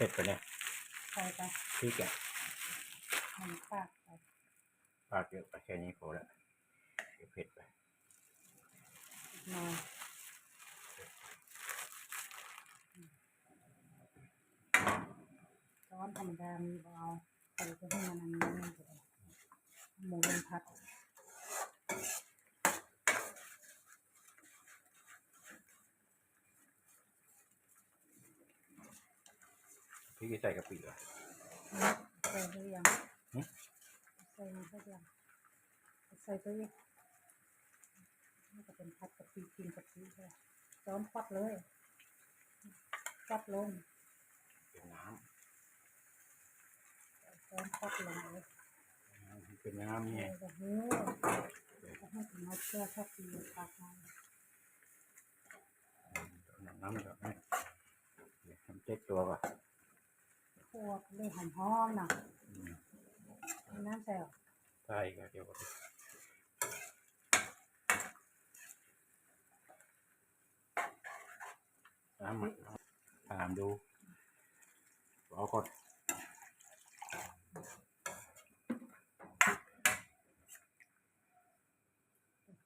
ผ็ดไปเนี่ยใส่ไปพริกอะมันปากไปปากเยอะไปแค่นี้พอแล้วเดี๋ยวเผ็ดไปอีกหน่อยช้อนธรรมดามีบ่เอาใส่ไปให้มันอันนี้นั่นก็ได้หมูลมพัด พริกใส่กะปิเหรอใส่หรือยังหึใส่หรือยังใส่ไปอีกนี่ก็เป็นพัดกะปิกินกะปิเลยช้อนควัดเลยควัดลงเป็นน้ช้อนควัดลงเลยำเป็นน้ำนี่ไงโอ้โหจะให้ถึงเอาเสื้อชอบตีปากมันน้ำมันก็ให้เดี๋ยวทำเจ็ดตัวก่อน พวกเลยหอมหอมๆนะอืมมีน้ำใส่หรอใช่ก็เดี๋ยวก่อนน้ำมันถามดูเอาก่อน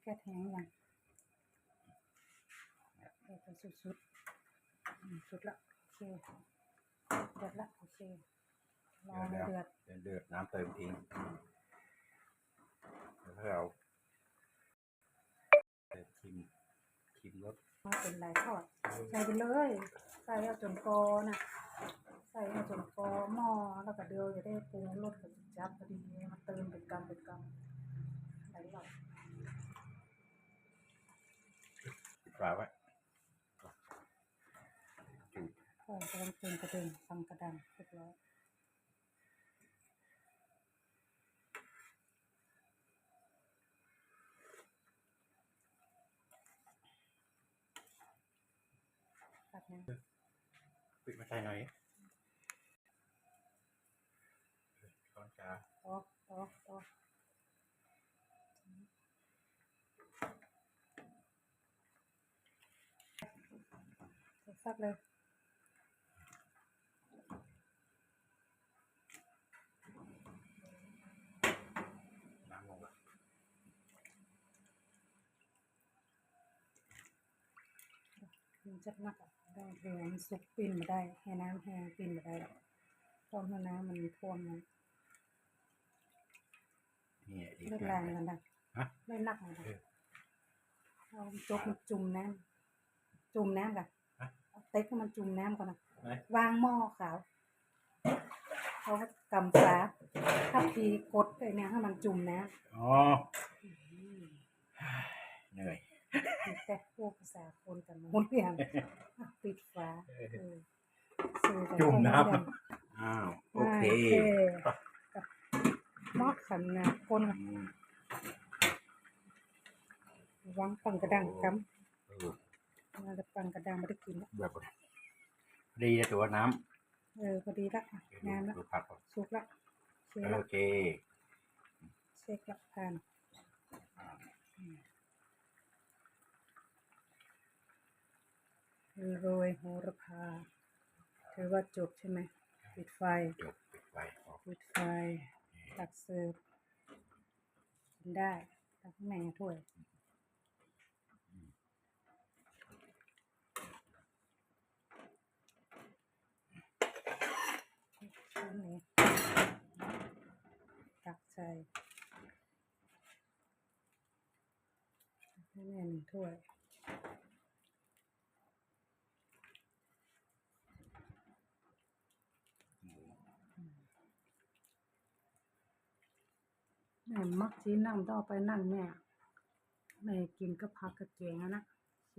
แค่แทงยังเอาไปสุดๆอืมสุดละโอเค เดือดละโอเครอให้เดือดเดือดเดือดน้ำเติมทิ้งแล้วก็เอาเติมชิมชิมรสมาเป็นลายทอดใส่ไปเลย ใส่เอาจนกอนะใส่เอาจนกอหม้อแล้วก็เดียวจะได้ปรุงรสกับจับพอดีมาเติมเป็นกำเป็นกำไหลหลอดปิดฝาไว้จื ดโอ้กำลังปรุงกระเด็นฟังกระดังเรียบร้อยตัดนะปิดมาใส่หน่อยช้อนจาต่อต่อต่อซักเลย น้ำลงไป มัน จะนักอะได้เดี๋ยวมันสุกปิ้นมาได้ให้น้ำแห้งปิ้นมาได้หรอกต้องให้น้ำมันท่วมนะนี่ดีเลือดมาแรกงเลยกันนะฮะเลือดนักเลยนะเออเอาจกมันจุ่มน้ำจุ่มน้ำกันฮะเอาเต็กให้มันจุ่มน้ำก่อนนะไหนวางหม้อขาวเขาก็กำฟ้าถ้าทีกดไอ้เนี่ยให้มันจุ่มน้ำอ๋อเหนื่อยมีแต่พวกภาษาค นกันหมดอย่างอะปิดฟ้าเออซื้อไปจุ่มน้เข้าาำอ้าว โอได้เคโอเคเหมาะขนาดคนอืมวางปังกระดังกเออำมาแต่ปังกระดังไม่ได้กินละแบบดีนะตัวน้เออพอดีละำงานละดูผักก่อนสุกละเช็คละโอเค เช็คละผ่านโร ยโหระพาถือว่าจบใช่ไหมปิดไฟจบปิดไฟออกปิดไฟตักเสิร์ฟกินได้ตักแม่ถ้วยชิ้นนี้ตักใส่ให้แม่หนึ่งถ้วย แม่มักชีนั่งต่อไปนั่งแม่แม่กินก็พักกับเจงอะนะโอเค